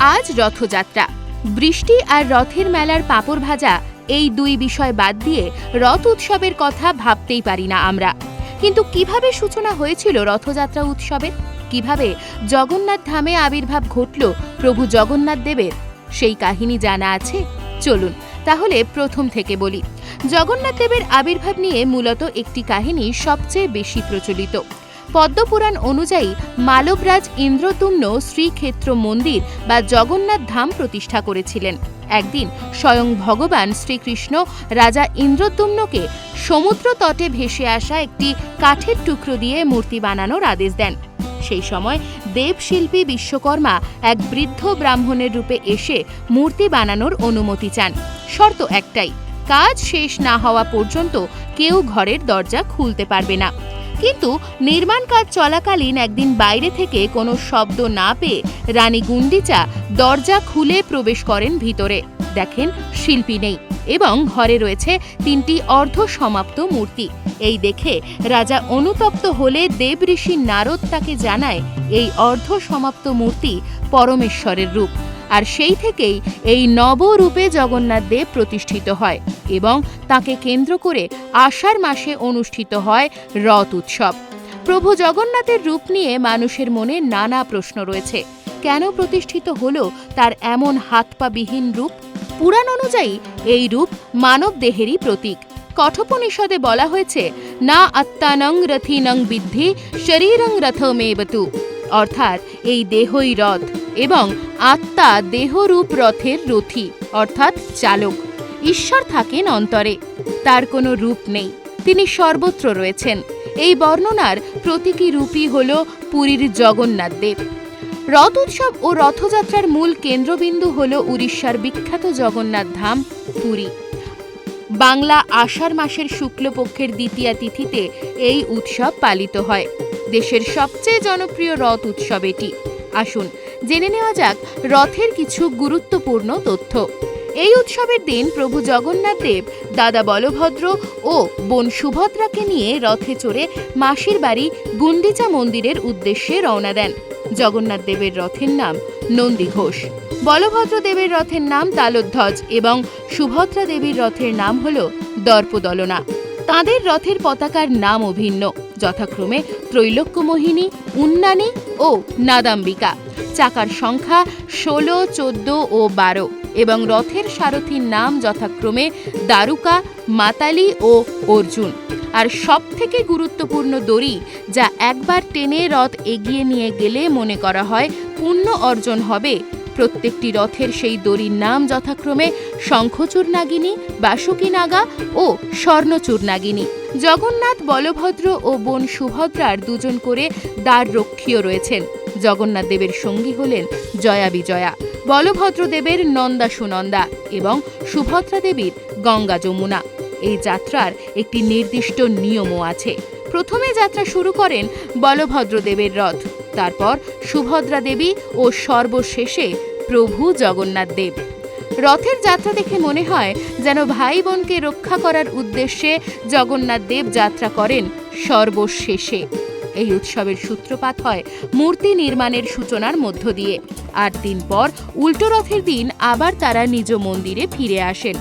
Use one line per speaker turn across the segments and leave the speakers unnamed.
আজ রথযাত্রা। বৃষ্টি আর রথের মেলার পাঁপড় ভাজা এই দুই বিষয় বাদ দিয়ে রথ উৎসবের কথা ভাবতেই পারি না আমরা। কিন্তু কীভাবে সূচনা হয়েছিল রথযাত্রা উৎসবের? কীভাবে জগন্নাথ ধামে আবির্ভাব ঘটল প্রভু জগন্নাথ দেবের? সেই কাহিনী জানা আছে? চলুন তাহলে প্রথম থেকে বলি। জগন্নাথ দেবের আবির্ভাব নিয়ে মূলত একটি কাহিনী সবচেয়ে বেশি প্রচলিত। পদ্মপুরাণ অনুযায়ী মালবরাজ ইন্দ্রতুম্ন শ্রীক্ষেত্র মন্দির বা জগন্নাথ ধাম প্রতিষ্ঠা করেছিলেন। একদিন স্বয়ং ভগবান শ্রীকৃষ্ণ রাজা ইন্দ্রতুম্নকে সমুদ্র তটে ভেসে আসা একটি কাঠের টুকরো দিয়ে মূর্তি বানানোর আদেশ দেন। সেই সময় দেবশিল্পী বিশ্বকর্মা এক বৃদ্ধ ব্রাহ্মণের রূপে এসে মূর্তি বানানোর অনুমতি চান। শর্ত একটাই, কাজ শেষ না হওয়া পর্যন্ত কেউ ঘরের দরজা খুলতে পারবে না। কিন্তু নির্মাণ কাজ চলাকালীন একদিন বাইরে থেকে কোনো শব্দ না পেয়ে রানী গুন্ডিচা দরজা খুলে প্রবেশ করেন ভিতরে। দেখেন শিল্পী নেই এবং ঘরে রয়েছে তিনটি অর্ধ সমাপ্ত মূর্তি। এই দেখে রাজা অনুতপ্ত হলে দেবঋষি নারদ তাকে জানায়, এই অর্ধ সমাপ্ত মূর্তি পরমেশ্বরের রূপ। আর সেই থেকেই এই নবরূপে জগন্নাথ দেব প্রতিষ্ঠিত হয় এবং তাকে কেন্দ্র করে আষাঢ় মাসে অনুষ্ঠিত হয় রথ উৎসব। প্রভু জগন্নাথের রূপ নিয়ে মানুষের মনে নানা প্রশ্ন রয়েছে। কেন প্রতিষ্ঠিত হলো তার এমন হাত পা বিহীন রূপ? পুরাণ অনুযায়ী এই রূপ মানব দেহেরই প্রতীক। কঠোপনিষদে বলা হয়েছে, না আত্মানং রথিনং বিদ্ধি, শরীরং রথমেবতু। অর্থাৎ এই দেহই রথ। এবং আত্মা দেহরূপ রথের রথী, অর্থাৎ চালক। ঈশ্বর থাকেন অন্তরে, তার কোনো রূপ নেই। তিনি সর্বত্র রয়েছেন। এই বর্ণনার প্রতীকী রূপই হল পুরীর জগন্নাথ দেব। রথ উৎসব ও রথযাত্রার মূল কেন্দ্রবিন্দু হল উড়িষ্যার বিখ্যাত জগন্নাথ ধাম, পুরী। বাংলা আষাঢ় মাসের শুক্লপক্ষের দ্বিতীয়া তিথিতে এই উৎসব পালিত হয়। দেশের সবচেয়ে জনপ্রিয় রথ উৎসব এটি। আসুন জেনে নেওয়া যাক রথের কিছু গুরুত্বপূর্ণ তথ্য। এই উৎসবের দিন প্রভু জগন্নাথ দেব, দাদা বলভদ্র ও বোন সুভদ্রাকে নিয়ে রথে চড়ে মাসির বাড়ি গুন্ডিচা মন্দিরের উদ্দেশ্যে রওনা দেন। জগন্নাথ দেবের রথের নাম নন্দী ঘোষ। বলভদ্র দেবের রথের নাম তালোধ্বজ এবং সুভদ্রা দেবীর রথের নাম হল দর্পদলনা। তাঁদের রথের পতাকার নাম অভিন্ন। যথাক্রমে ত্রৈলোক্যমোহিনী, উন্নানী ও নাদাম্বিকা। চাকার সংখ্যা ষোলো, চোদ্দ ও বারো এবং রথের সারথীর নাম যথাক্রমে দারুকা, মাতালি ও অর্জুন। আর সব থেকে গুরুত্বপূর্ণ দড়ি যা একবার টেনে রথ এগিয়ে নিয়ে গেলে মনে করা হয় পুণ্য অর্জন হবে, প্রত্যেকটি রথের সেই দড়ির নাম যথাক্রমে শঙ্খচূড় নাগিনী বাসুকী নাগা ও স্বর্ণচূড় নাগিনী জগন্নাথ, বলভদ্র ও বোন সুভদ্রার দুজন করে দ্বার রক্ষীয় রয়েছেন। জগন্নাথ দেবের সঙ্গী হলেন জয়া বিজয়া, বলভদ্র দেবের নন্দা সুনন্দা এবং সুভদ্রা দেবীর গঙ্গা যমুনা। এই যাত্রার একটি নির্দিষ্ট নিয়মও আছে। প্রথমে যাত্রা শুরু করেন বলভদ্র দেবের রথ, তারপর সুভদ্রা দেবী ও সর্বশেষে প্রভু জগন্নাথ দেব। রথের যাত্রা দেখে মনে হয় যেন ভাই বোনকে রক্ষা করার উদ্দেশ্যে জগন্নাথ দেব যাত্রা করেন সর্বশেষে। এই উৎসবের সূত্রপাত হয় মূর্তি নির্মাণের সূচনার মধ্য দিয়ে। আট দিন পর উল্টো রথের দিন আবার তারা নিজ মন্দিরে ফিরে আসেন।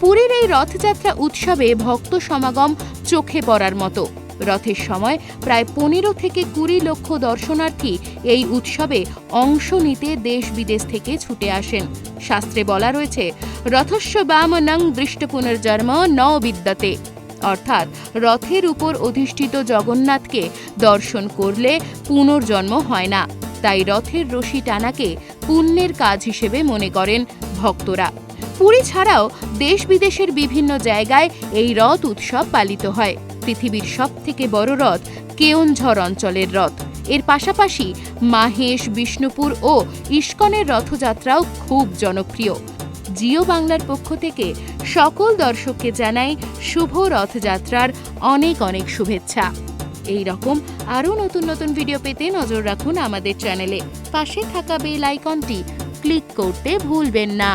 পুরীর এই রথযাত্রা উৎসবে ভক্ত সমাগম চোখে পড়ার মতো। রথের সময় প্রায় পনেরো থেকে কুড়ি লক্ষ দর্শনার্থী এই উৎসবে অংশ নিতে দেশ বিদেশ থেকে ছুটে আসেন। শাস্ত্রে বলা রয়েছে, রথস্য বামনং দৃষ্ট পুনর্জন্ম ন বিদ্যাতে। অর্থাৎ রথের উপর অধিষ্ঠিত জগন্নাথকে দর্শন করলে পুনর্জন্ম হয় না। তাই রথের রশি টানাকে পুণ্যের কাজ হিসেবে মনে করেন ভক্তরা। পুরী ছাড়াও দেশ বিদেশের বিভিন্ন জায়গায় এই রথ উৎসব পালিত হয়। পৃথিবীর সব থেকে বড় রথ কেওনঝড় অঞ্চলের রথ। এর পাশাপাশি মাহেশ, বিষ্ণুপুর ও ইস্কনের রথযাত্রাও খুব জনপ্রিয়। জিও বাংলার পক্ষ থেকে সকল দর্শককে জানাই শুভ রথযাত্রার অনেক অনেক শুভেচ্ছা। এই রকম আরও নতুন নতুন ভিডিও পেতে নজর রাখুন আমাদের চ্যানেলে পাশে থাকা বেল আইকনটি ক্লিক করতে ভুলবেন না।